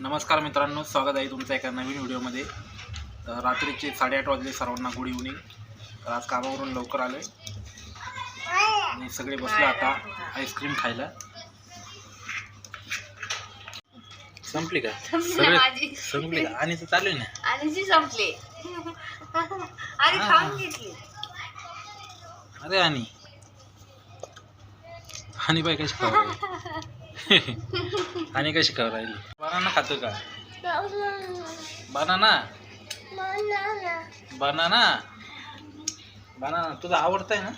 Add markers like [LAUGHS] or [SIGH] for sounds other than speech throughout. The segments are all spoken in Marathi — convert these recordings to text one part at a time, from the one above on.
नमस्कार मित्रांनो स्वागत आहे तुमचं एका नवीन व्हिडिओमध्ये. तर रात्रीचे साडेआठ वाजले सर्वांना गुड इव्हनिंग तर आज कामावरून लवकर आले आणि सगळे बसले आता आईस्क्रीम खायला. संपली का? संपली सगळे. संपली का? आणि चालू ना? आणि जी संपली आणि. खाऊन घेतली. अरे आणि आणि बाई कशी राहिली? आणि कशी खाऊ राहिली? [LAUGHS] बनाना खातो का? बनाना बनाना बनाना तुझा आवडत आहे ना?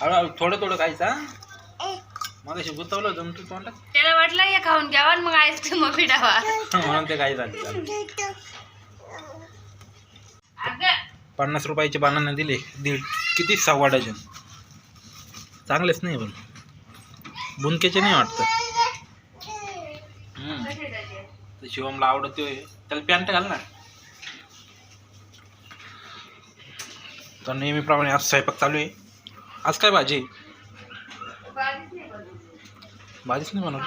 हळूहळू थोडं थोडं खायचा मग अशी गुतवलं होतं तू तोंडात? त्याला वाटलं हे खाऊन घ्यावा आणि मग आईस्क्रीम पिठावा म्हणून ते काही झाले अगं. पन्नास रुपयाचे बनाना दिले. दीड किती? सव्वा डझन. चांगलेच नाही पण. बुनकेचे नाही वाटतं हम्म. कसे त्याचे? तर शिवमला आवडत त्याला पॅन्ट घाल ना. तर नेहमीप्रमाणे आज स्वयंपाक चालू आहे. आज काय भाजी? भाजीच नाही बनवली.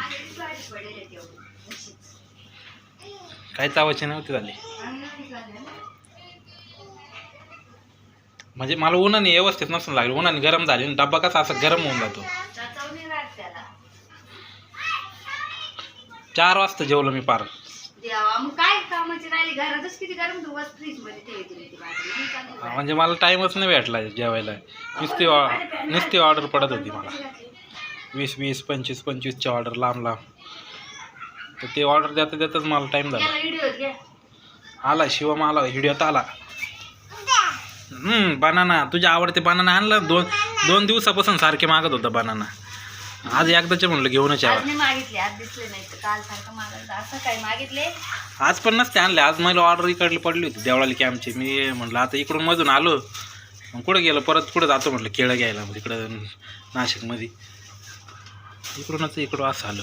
काही चावायची नाही म्हणजे मला उन्हाने व्यवस्थित नसून लागले. उन्हाने गरम झाले आणि डब्बा कसा असा गरम होऊन जातो. चार वाजता जेवलो मी पार. देवा मग काय कामाची राहिली? घरातच किती गरम तू बस फ्रीजमध्ये ठेवते मी ती भाजी नाही चालली म्हणजे मला टाईमच नाही भेटला जेवायला. नुसती ऑ- नुसती ऑर्डर पडत होती मला. वीस वीस पंचवीस पंचवीसची ऑर्डर लांब लांब. तर ते ऑर्डर देता देताच मला टाईम झाला. याला आला शिवम आला व्हिडिओत आला. हम्म बनाना तुझ्या आवडते बनाना आणलं? दोन दोन दिवसापासून सारखे मागत होता बनाना आज एकदाचे म्हणलं घेऊनच आज यावं मागितले आज दिसले नाही तर काल सारखं मागायचं असं काय मागितले. आज पण नसते आणले. आज मला ऑर्डर इकडली पडली होती देवळाली की आमची मी म्हटलं आता इकडून मधून आलो. मग कुठं गेलो? परत कुठं जातो म्हटलं केळं घ्यायला. मग इकडं नाशिकमध्ये. इकडूनच इकडं असं आलं.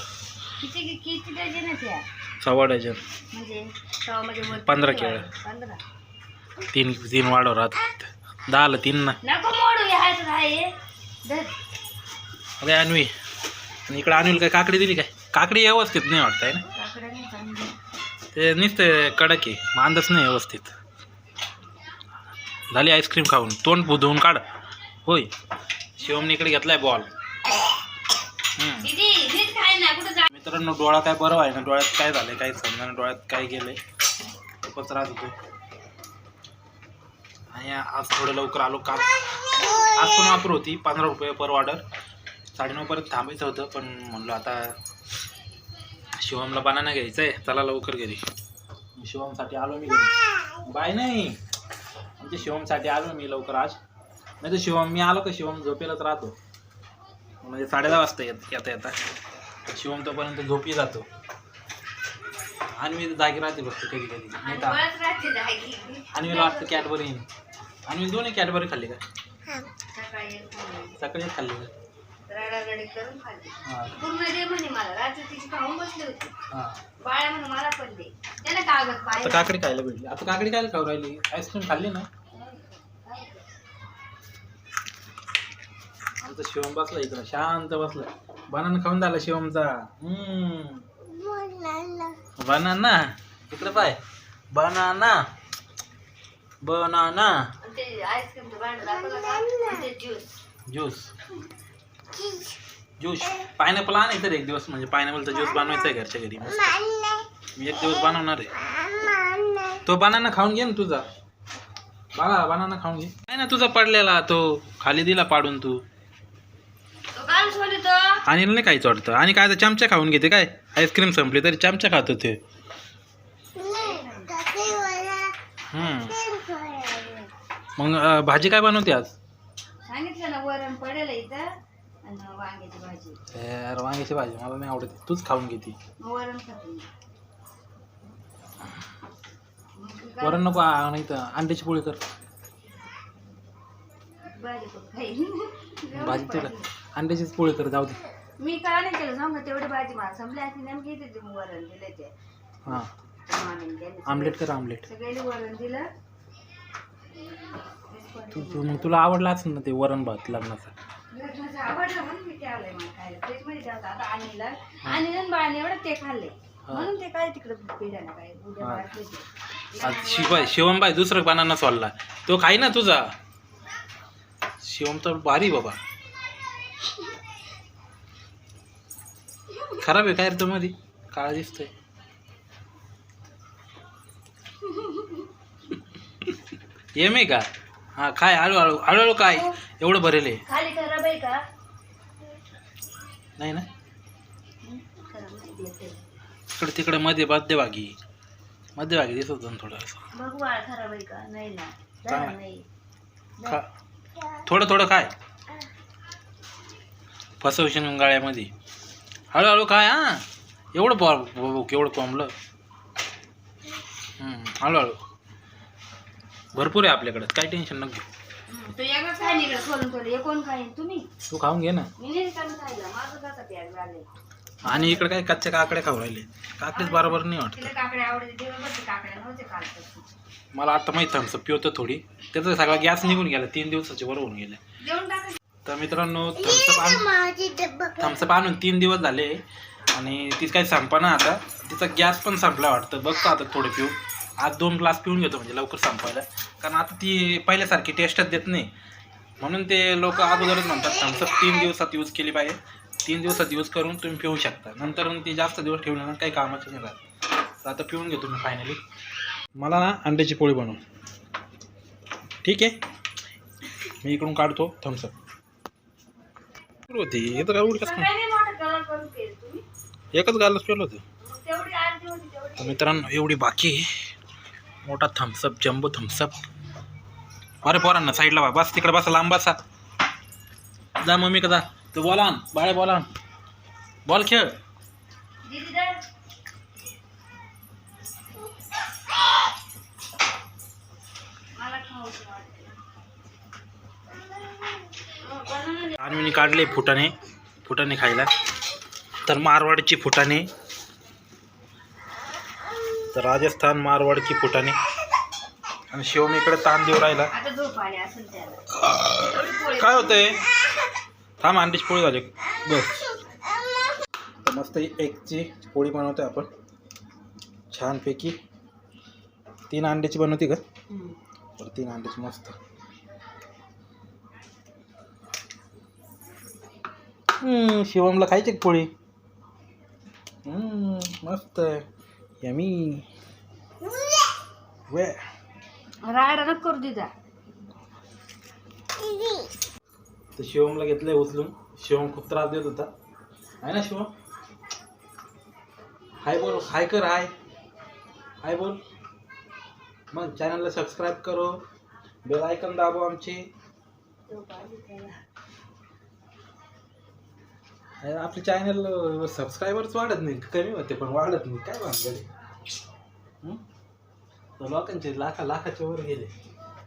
किती किती डझन आहेत या? सव्वा डझन म्हणजे तवामध्ये पंधरा किती केळं. पंधरा. तीन तीन वाढव राहत. दहाला तीन ना. नको मोडू या हातात आहे. धर. अरे अन्वी. आणि इकडं अन्वीला काय काकडी दिली काय? काकडी व्यवस्थित नाही वाटत आहे ना. ते नुसतं कडक आहे मांदच नाही व्यवस्थित. झाली आईस्क्रीम खाऊन. तोंड बुधवून काढ. होय. शिवमने इकडे घेतलाय बॉल मित्रांनो डोळा काय बरं आहे ना डोळ्यात काय झालंय काय समजा डोळ्यात काय गेलंय? खूपच त्रास होतो आणि आज थोडं लवकर आलो काल आज पण वापर होती पंधरा रुपये पर ऑर्डर साडेनऊपर्यंत थांबायचं होतं पण म्हणलं आता शिवमला बनाना घ्यायचं आहे चला लवकर घरी. शिवमसाठी आलो मी घरी. बाय नाही. आमच्या शिवमसाठी आलो मी लवकर आज. नाही तर शिवम मी आलो का शिवम? झोपेलाच राहतो. म्हणजे साडे दहा वाजता येत येता येता. शिवम तोपर्यंत झोपी जातो. आणि मी जागी राहते फक्त कधी कधी. नाही आणि मला वाटतं कॅडबरी. येईन आणि मी दोन्ही कॅडबरी खाल्ली का? सकाळी खाल्ली का? रडारडी करून खाल्ली. पूर्ण दे म्हणे मला रात्री तिची खाऊन बसली होती. हां. बाळा म्हणे मला पण दे. त्याने कागद आता पाहिजे काकडी खायला भेटली. आता काकडी खायला खाऊ राहिली. आईस्क्रीम खाल्ली ना? आमचा शिवम बसला इकडं. शांत बसला. बनाना खाऊन झाला शिवमचा. हम्म. बनाना इकडे पाय. बनाना बनाना आणि ते आईस्क्रीमचं भांडं दाखवलं का? ते ज्यूस ज्यूस ज्यूस पायनॅपल आणायचं रे एक दिवस म्हणजे पायनॅपलचा ज्यूस बनवायचा आहे घरच्या घरी मस्त. मी एक दिवस बनवणार आहे. तो बनाना खाऊन घे ना तुझा. बाळा बनाना खाऊन घे. काय ना तुझा पडलेला तो. खाली दिला पाडून तू. आणि नाही काहीच वाटतं. आणि काय तर चमचा खाऊन घेते काय? आईस्क्रीम संपली तरी चमचा खात होते. मग भाजी काय बनवते आज? सांगितलं ना वरण पडेल इथं. आणि वांग्याची भाजी. यार वांग्याची भाजी मला नाही आवडत. तूच खाऊन घेते मग वरण खातो मी. मग तू काय वरण नको आ, नाही तर अंड्याची पोळी कर. भाजी करून खाईन. भाजी तुला अंड्याचीच पोळी कर जाऊ दे. मी काय नाही केलं सांग तेवढी भाजी मला संपली. असती नेमकी इथे ते वरण दिले ते. हां. मामीने त्यांनी आमलेट कर आमलेट. सगळ्यांनी वरण दिलं. तू तू मग तुला आवडला असेल ना ते वरण भात लग्नाचा? लग्नाचं आवडलं म्हणून मी ठेवलंय मला खायला. फ्रीजमध्ये ठेवलं आता आणलं. आणलं बाळाने एवढं ते खाल्ले म्हणून ते काय तिकडे पिढ्याला काय उद्या. बाहेर पेटले. आज शिवाय शिवमबाई दुसरं बनाना सोडला तो खाई ना तुझा. शिवम तर भारी बाबा. खराब आहे काय रे तो मध्ये काळा दिसतोय. [LAUGHS] येम आहे का? हा काय? हळूहळू हळूहळू काय? एवढं भरेल आहे खाली खराब आहे का? नाही ना? हं. इकडे तिकडे मध्ये मध्यभागी मध्यभागी दिसत होतं ना थोडं असं. बघू बाळा खराब आहे का? नाही ना. चांगलं. जरा नाही. खा. थोडं थोडं काय? फसवशील गाळ्यामध्ये हळूहळू काय हा? एवढं बॉ एवढं कोंबलं. हम्म, हळूहळू भरपूर आहे आपल्याकडं. काय टेन्शन नको. घेऊ. तो एकच खाय निघत खोलून खोलून हे कोण खाईन? तुम्ही? तू खाऊन घे ना. मी नाही चालू खायला. माझं जाता प्याज झाले आणि इकडे काय कच्च्या काकड्या खाऊ राहिले. काकडेच बरोबर नाही वाटत. तिला काकड्या आवडते दिवसभर काकड्या नव्हते कालपासून मला आता माहीत थम्सअप पिवतं थोडी. त्याचा सगळा गॅस निघून गेला तीन दिवसाचे वर होऊन गेले. टाका. तर मित्रांनो थम्सअप आण थम्सअप आणून तीन दिवस झाले. आणि ती काही संपा ना आता. तिचा गॅस पण संपला वाटतं. बघतो आता थोडं पिऊन आज दोन ग्लास पिऊन घेतो म्हणजे लवकर संपायला. कारण आता ती पहिल्यासारखी टेस्टच देत नाही. म्हणून ते लोक अगोदरच म्हणतात थम्सअप तीन दिवसात यूज केली पाहिजे. तीन दिवसात यूज करून तुम्ही पिऊ शकता. नंतर मग ती जास्त दिवस ठेवल्यानं काही कामाचं नाही राहत. तर आता पिऊन घेतो मी फायनली मला ना अंड्याची पोळी बनव. ठीक आहे? मी इकडून काढतो. थम्सअप होती. हे तर काय उलटच केलं एकच गालच पेलं होतं. मित्रांनो एवढी बाकी आहे. मोठा थम्सअप जम्बो थम्सअप अरे पोरांना साईडला बा बस तिकडे बसा लांब बसा. जा मम्मी का जा. तू बोला बाळे बोला बॉल खेळ. आणि मी काढले फुटाने फुटाने खायला. तर मारवाडची फुटाने. तर राजस्थान मारवाडची फुटाणे आणि शिवम इकडे ताण देऊ राहिला काय होतंय? थांब अंड्याची पोळी झाली. बस. मस्त एकची पोळी बनवतोय आपण. छानपैकी. तीन अंड्याची बनवते का. तर तीन अंड्याची मस्त. हम्म, शिवमला खायची का पोळी? हम्म, मस्त नको करू दिदा तर शिवमला घेतलंय उचलून शिवम खूप त्रास देत होता आहे ना शिवम हाय बोल हाय कर हाय हाय बोल मग चॅनलला सबस्क्राईब करो बेल आयकन दाबो आमची आपले चॅनल सबस्क्रायबर्स वाढत नाही कमी होते पण वाढत नाही काय भानगड हं? तर लोकांचे लाखा लाखाच्या वर गेले.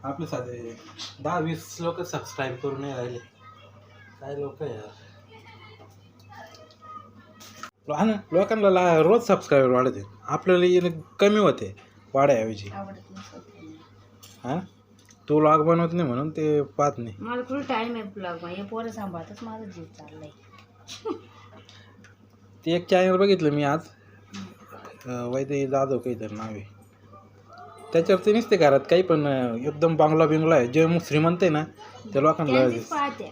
आपले साधे दहा वीस लोक सबस्क्राईब करून नाही राहिले. काय लोक यार? हा ना लोकांना ला रोज सबस्क्रायबर वाढते आपल्याला येणं कमी होते वाढायऐवजी. आवडत हा? तू लॉग बनवत नाही म्हणून ते पाहत नाही. मला कुठे टाइम आहे ब्लॉग हे पोरं सांभाळतच माझा जीव चाललाय. ते एक चॅनल बघितलं मी आज. अं, वैद्य जाधव काहीतरी नाव आहे. त्याच्यावर ते नसते घरात काही पण एकदम बांगला बिंगला आहे. जे मग श्रीमंत आहे ना त्या लोकांना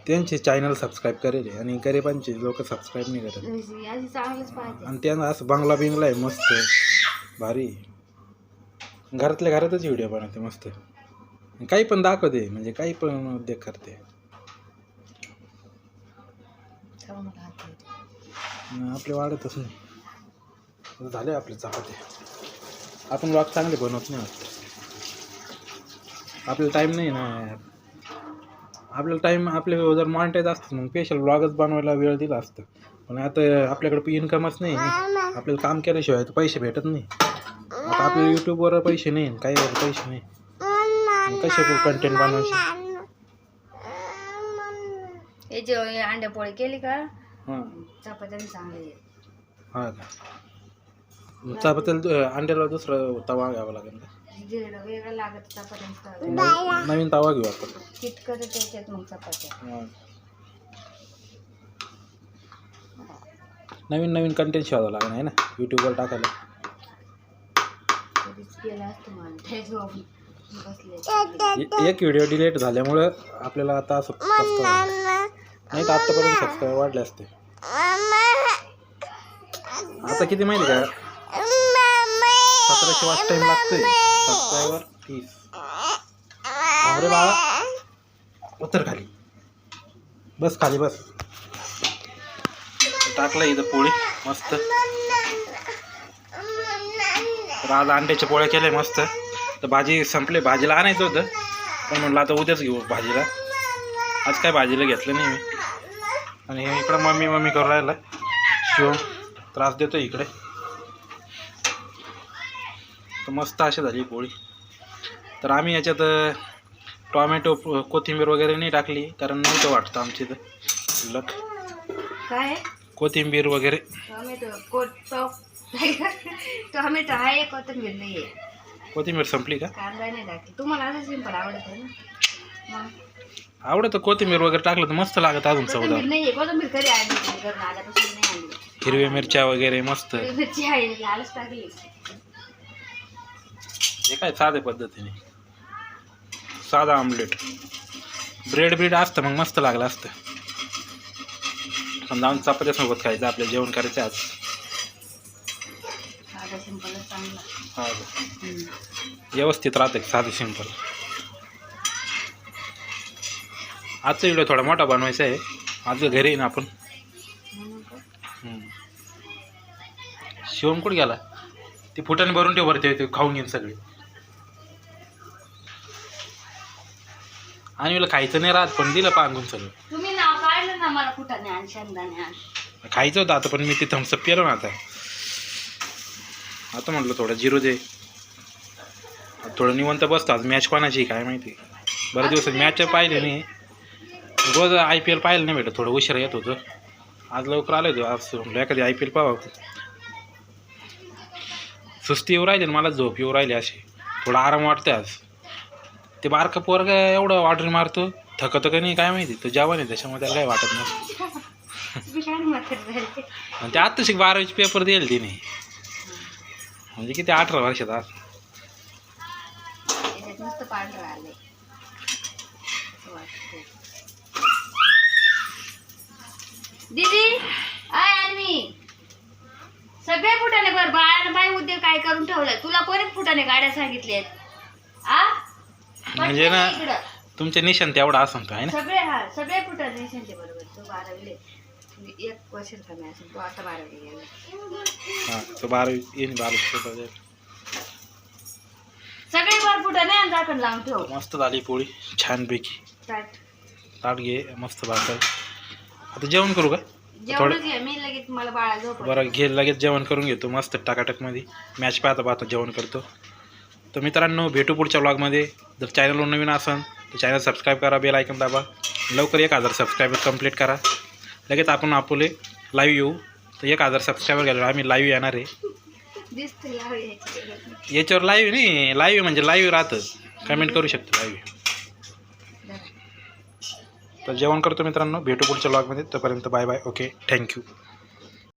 त्यांचे चॅनल सबस्क्राईब करेल आणि गरिबांचे लोक सबस्क्राईब नाही करत. आधी चांगलंच पाहते. आणि त्यांना असं बांगला बिंगला आहे मस्त भारी घरातल्या घरातच व्हिडिओ बनवते मस्त काही पण दाखवते म्हणजे काही पण उद्योग करते. आपले वाढतच नाही झाले आपले चपाते आपण वाघ चांगले बनवत नाही. आपल्याला टाईम नाही ना. आपल्याला टाईम आपले जर मॉनिटाईज असतं मग स्पेशल व्लॉगच बनवायला वेळ दिला असतं. पण आता आपल्याकडे इन्कमच नाही. आपल्याला काम केल्याशिवाय तर पैसे भेटत नाही. आता आपल्या यूट्यूबवर पैसे नाही काही पैसे नाही. कसे कंटेंट बनवायचे? हे जे अंड्या पोळी केली का? हां. चपात्याने चांगली हां का? चपात्याला अंड्याला दुसरा तवा घ्यावा लागेल का? जिरेला वेगळं लागत चपात्यांचं नवीन नवीन तवा घेऊ आपण. चिटकत त्याच्यात मग चपात्या. हां. नवीन नवीन कंटेंट शोधावं लागणार आहे ना? यूट्यूबवर टाकायला. कधीच केलं असतं मला त्या झोप बसले. ए- एक व्हिडिओ डिलीट झाल्यामुळं आपल्याला आता असं पस्तावा आला. नाही तर आत्तापर्यंत सबस्क्राईब वाढले असते. आता किती माहिती का? सतराशे वाट टाईम लागतोय. सबस्क्राईबर तीस. अरे बाळा. उतर खाली. बस खाली बस. टाकलं इथं पोळी. मस्त. तर आज अंड्याच्या पोळ्या केल्या मस्त. तर भाजी संपली. भाजीला आणायचं होतं. पण म्हटलं आता उद्याच घेऊ भाजीला. आज काय भाजीला घेतलं नाही मी. आणि हे इकडं मम्मी मम्मी करू राहिला शिव त्रास देतो इकडे. तर मस्त अशी झाली पोळी. तर आम्ही याच्यात टॉमॅटो कोथिंबीर वगैरे नाही टाकली कारण नव्हतं वाटतं आमच्या इथं शिल्लक काय? कोथिंबीर वगैरे. टोमॅटो [LAUGHS] आहे कोथिंबीर नाही कोथिंबीर संपली का? कांदा नाही टाकली. तुम्हाला असं सिंपल आवडत ना. आवडतं कोथिंबीर वगैरे टाकलं तर मस्त लागत अजून कोथिंबीर चवदार. नाही आहे कोथिंबीर कधी आणली तुम्ही घरून आल्यापासून नाही आणली हिरव्या मिरच्या वगैरे मस्त. लालच टाकली. हे काय साध्या पद्धतीने? साधा आमलेट ब्रेड ब्रेड असतं मग मस्त लागलं असतं. पण जाऊन चपात्यासोबत खायचं आपल्या जेवण करायचं आज. हा. व्यवस्थित राहतं साधं सिंपल आजचा व्हिडिओ थोडा मोठा बनवायचा आहे. आज घरी आहे ना आपण. शिवम कुठे गेला? ती फुटाने भरून ठेव बरं ते ते खाऊन घेईन सगळे. आणि मला खायचं नाही राहत पण दिलं पांगून सगळं. तुम्ही नाव काढलं ना मला शेंगदाणे आण खायचं होतं आता पण मी ते थम्सअप पिलो ना आता. आता म्हटलं थोडं जिरो दे. आता थोडं निवंत बसतो आज मॅच कोणाची आहे काय माहिती. बरेच दिवस मॅच पाहिले नाही. रोज आय पी एल पाहिलं नाही भेटत थोडं उशिरा येत होतं. आज लवकर आलं होतं आज म्हटलं एखादी आय पी एल पाहावं. सुस्ती येऊ राहिली मला झोप येऊ राहिली अशी. थोडा आराम वाटतोय आज. ते बारका पोरगा एवढं ऑर्डर मारतो. थकतं का नाही काय माहिती तो जेवण आहे त्याच्यामुळे त्याला काय वाटत नाही. आणि ते आत्ताशी बारावीचे पेपर देईल तिने. म्हणजे किती अठरा वर्षात आज. दीदी सगळे फुटाने बर बाळानं बाई उद्योग काय करून ठेवलाय? तुला कोणी फुटाने गाड्या सांगितल्यात आ? म्हणजे ना. तुमचे निशाण तेवढा असं आहे ना? सगळे हा सगळे फुटाने निशांचे बरोबर. तो बारावीले तुम्ही एक वर्ष कमी असेल तो आता बारावी गेला. हा तो बारावी येईन बारावी पेपर देईल सगळे वर फुटाने आणि झाकण लावून ठेव. मस्त झाली पोळी छानपैकी. ताट ताट घे मस्त भाकर. आता जेवण करू का? जेवणच घे मी लगेच मला बाळा झोप बरं घे लगेच जेवण करून घेतो मस्त टाकाटकमध्ये. मॅच पाहता पाहता जेवण करतो. तर मित्रांनो भेटू पुढच्या ब्लॉगमध्ये जर चॅनलवर नवीन असाल तर चॅनल सबस्क्राईब करा बेल ऐकून दाबा. लवकर एक हजार सबस्क्रायबर कंप्लीट करा. लगेच आपण आपले लाईव्ह येऊ. तर एक हजार सबस्क्रायबर गेल्यावर आम्ही लाईव्ह येणार आहे. याच्यावर. लाईव्ह नाही लाईव्ह म्हणजे लाईव्ह राहतं. कमेंट करू शकतो लाईव्ह. तर जेवण करतो मित्रांनो. भेटू पुढच्या ब्लॉगमध्ये तोपर्यंत बाय बाय ओके थँक्यू